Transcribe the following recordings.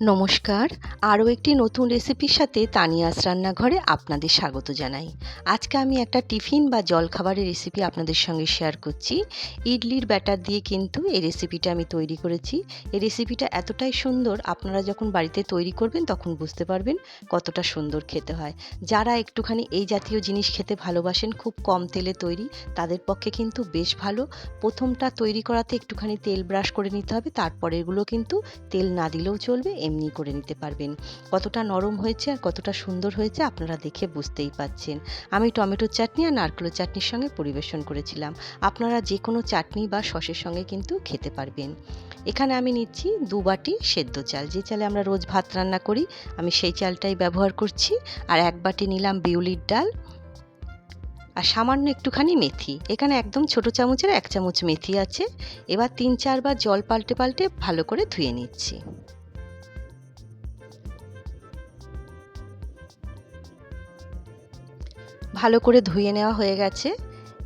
নমস্কার। আরও একটি নতুন রেসিপির সাথে তানিয়াস রান্নাঘরে আপনাদের স্বাগত জানাই। আজকে আমি একটা টিফিন বা জলখাবারের রেসিপি আপনাদের সঙ্গে শেয়ার করছি। ইডলির ব্যাটার দিয়ে কিন্তু এই রেসিপিটা আমি তৈরি করেছি। এই রেসিপিটা এতটাই সুন্দর, আপনারা যখন বাড়িতে তৈরি করবেন তখন বুঝতে পারবেন কতটা সুন্দর খেতে হয়। যারা একটুখানি এই জাতীয় জিনিস খেতে ভালোবাসেন, খুব কম তেলে তৈরি, তাদের পক্ষে কিন্তু বেশ ভালো। প্রথমটা তৈরি করাতে একটুখানি তেল ব্রাশ করে নিতে হবে, তারপরেরগুলো কিন্তু তেল না দিলেও চলবে এমনি করে নিতে পারবেন। কতটা নরম হয়েছে আর কতটা সুন্দর হয়েছে আপনারা দেখে বুঝতেই পাচ্ছেন। আমি টমেটোর চাটনি আর নারকেলের চাটনির সঙ্গে পরিবেশন করেছিলাম। আপনারা যে কোনো চাটনি বা সসের সঙ্গে কিন্তু খেতে পারবেন। এখানে আমি নিচ্ছি দু বাটি সেদ্ধ চাল। যে চালে আমরা রোজ ভাত রান্না করি, আমি সেই চালটাই ব্যবহার করছি। আর এক বাটি নিলাম বিউলির ডাল আর সামান্য একটুখানি মেথি। এখানে একদম ছোট চামচের এক চামচ মেথি আছে। এবার তিন চারবার জল পাল্টে পাল্টে ভালো করে ধুয়ে নিচ্ছি। ভালো করে ধুয়ে নেওয়া হয়ে গেছে।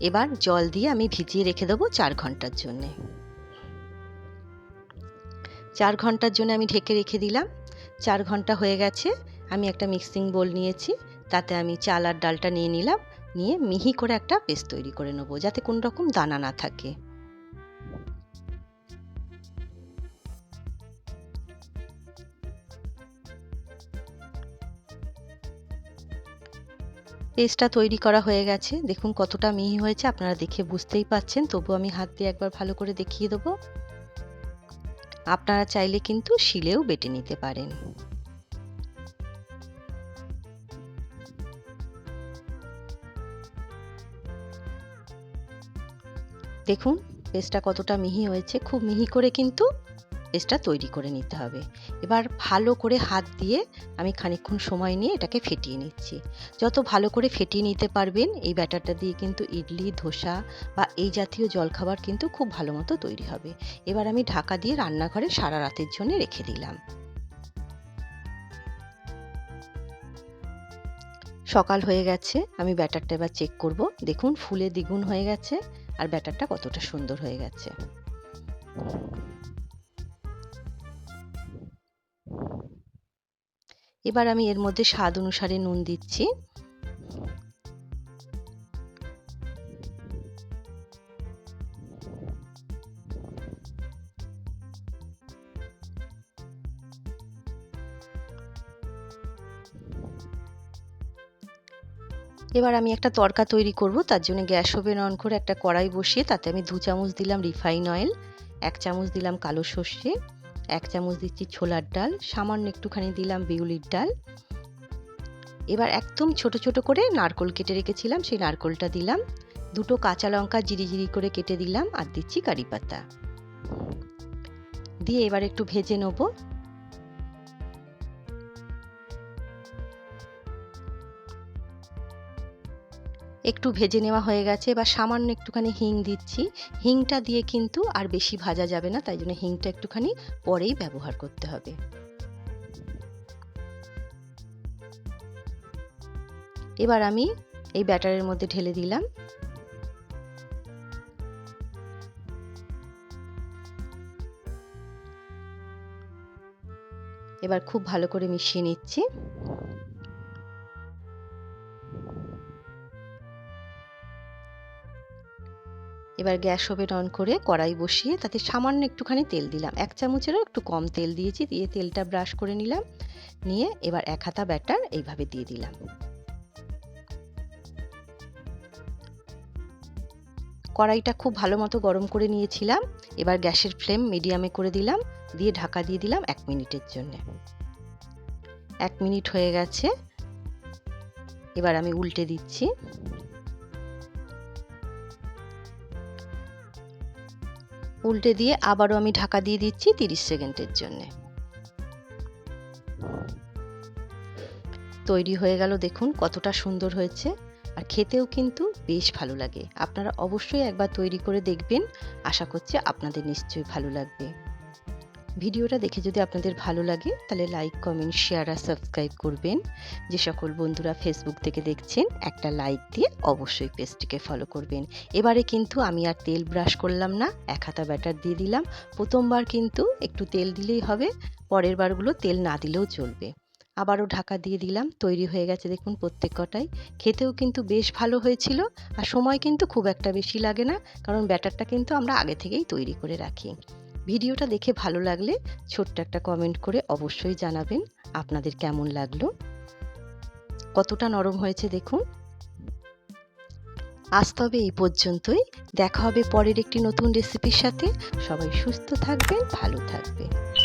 এবার জল দিয়ে আমি ভিজিয়ে রেখে দেবো চার ঘণ্টার জন্যে। চার ঘণ্টার জন্য আমি ঢেকে রেখে দিলাম। চার ঘণ্টা হয়ে গেছে, আমি একটা মিক্সিং বোল নিয়েছি। তাতে আমি চাল আর ডালটা নিয়ে নিলাম। নিয়ে মিহি করে একটা পেস্ট তৈরি করে নেব, যাতে কোনো রকম দানা না থাকে। পেস্টটা তৈরি করা হয়ে গেছে। দেখুন কতটা মিহি হয়েছে, আপনারা দেখে বুঝতেই পাচ্ছেন। তবু আমি হাত দিয়ে একবার ভালো করে দেখিয়ে দেবো। আপনারা চাইলে কিন্তু শিলেও বেটে নিতে পারেন। দেখুন পেস্টটা কতটা মিহি হয়েছে। খুব মিহি করে কিন্তু পেস্টটা তৈরি করে নিতে হবে। এবার ভালো করে হাত দিয়ে আমি খানিকক্ষণ সময় নিয়ে এটাকে ফেটিয়ে নিচ্ছি। যত ভালো করে ফেটিয়ে নিতে পারবেন, এই ব্যাটারটা দিয়ে কিন্তু ইডলি, ধোসা বা এই জাতীয় জলখাবার কিন্তু খুব ভালো মতো তৈরি হবে। এবার আমি ঢাকা দিয়ে রান্নাঘরে সারা রাতের জন্য রেখে দিলাম। সকাল হয়ে গেছে, আমি ব্যাটারটা এবার চেক করব। দেখুন, ফুলে দ্বিগুণ হয়ে গেছে আর ব্যাটারটা কতটা সুন্দর হয়ে গেছে। এবার আমি এর মধ্যে স্বাদ অনুসারে নুন দিচ্ছি। এবার আমি একটা তরকা তৈরি করব, তার জন্য গ্যাস ওভেন অন করে একটা কড়াই বসিয়ে তাতে আমি দু চামচ দিলাম রিফাইন অয়েল, এক চামচ দিলাম কালো সর্ষে। এক চামচ দিচ্ছি ছোলার ডাল, সামান্য একটুখানি দিলাম বিউলির ডাল। এবার একদম ছোট ছোট করে নারকোল কেটে রেখেছিলাম, সেই নারকোলটা দিলাম। দুটো কাঁচা লঙ্কা জিরি জিরি করে কেটে দিলাম আর দিচ্ছি কারি পাতা। দিয়ে এবার একটু ভেজে নেব। একটু ভেজে নেওয়া হয়ে গেছে, এবার সামান্য একটুখানি হিং দিচ্ছি। হিংটা দিয়ে কিন্তু আর বেশি ভাজা যাবে না, তাই জন্য হিংটা একটুখানি পরেই ব্যবহার করতে হবে। এবার আমি এই ব্যাটারের মধ্যে ঢেলে দিলাম। এবার খুব ভালো করে মিশিয়ে নিচ্ছি। এবার গ্যাস ওভেন অন করে কড়াই বসিয়ে তাতে সামান্য একটুখানি তেল দিলাম। এক চামচেরও একটু কম তেল দিয়েছি, দিয়ে তেলটা ব্রাশ করে নিলাম। নিয়ে এবার এক হাতা ব্যাটার এইভাবে দিয়ে দিলাম। কড়াইটা খুব ভালো মতো গরম করে নিয়েছিলাম। এবার গ্যাসের ফ্লেম মিডিয়ামে করে দিলাম, দিয়ে ঢাকা দিয়ে দিলাম এক মিনিটের জন্য। এক মিনিট হয়ে গেছে। এবার আমি উল্টে দিচ্ছি। উল্টে দিয়ে আবারও আমি ঢাকা দিয়ে দিচ্ছি তিরিশ সেকেন্ডের জন্যে। তৈরি হয়ে গেল দেখুন কতটা সুন্দর হয়েছে। আর খেতেও কিন্তু বেশ ভালো লাগে। আপনারা অবশ্যই একবার তৈরি করে দেখবেন। আশা করছি আপনাদের নিশ্চয়ই ভালো লাগবে। ভিডিওটা দেখে যদি আপনাদের ভালো লাগে, তাহলে লাইক কমেন্ট শেয়ার আর সাবস্ক্রাইব করবেন। যে সকল বন্ধুরা ফেসবুক থেকে দেখছেন, একটা লাইক দিয়ে অবশ্যই পেজটিকে ফলো করবেন। এবারে কিন্তু আমি আর তেল ব্রাশ করলাম না, এক হাতা ব্যাটার দিয়ে দিলাম। প্রথমবার কিন্তু একটু তেল দিলেই হবে, পরের বারগুলো তেল না দিলেও চলবে। আবারও ঢাকা দিয়ে দিলাম, তৈরি হয়ে গেছে দেখুন প্রত্যেক কটাই। খেতেও কিন্তু বেশ ভালো হয়েছিল, আর সময় কিন্তু খুব একটা বেশি লাগে না, কারণ ব্যাটারটা কিন্তু আমরা আগে থেকেই তৈরি করে রাখি। ভিডিওটা দেখে ভালো লাগলে ছোট্ট একটা কমেন্ট করে অবশ্যই জানাবেন আপনাদের কেমন লাগল। কতটা নরম হয়েছে দেখুন। আজ তবে এই পর্যন্তই। দেখা হবে পরের একটি নতুন রেসিপির সাথে। সবাই সুস্থ থাকবেন, ভালো থাকবেন।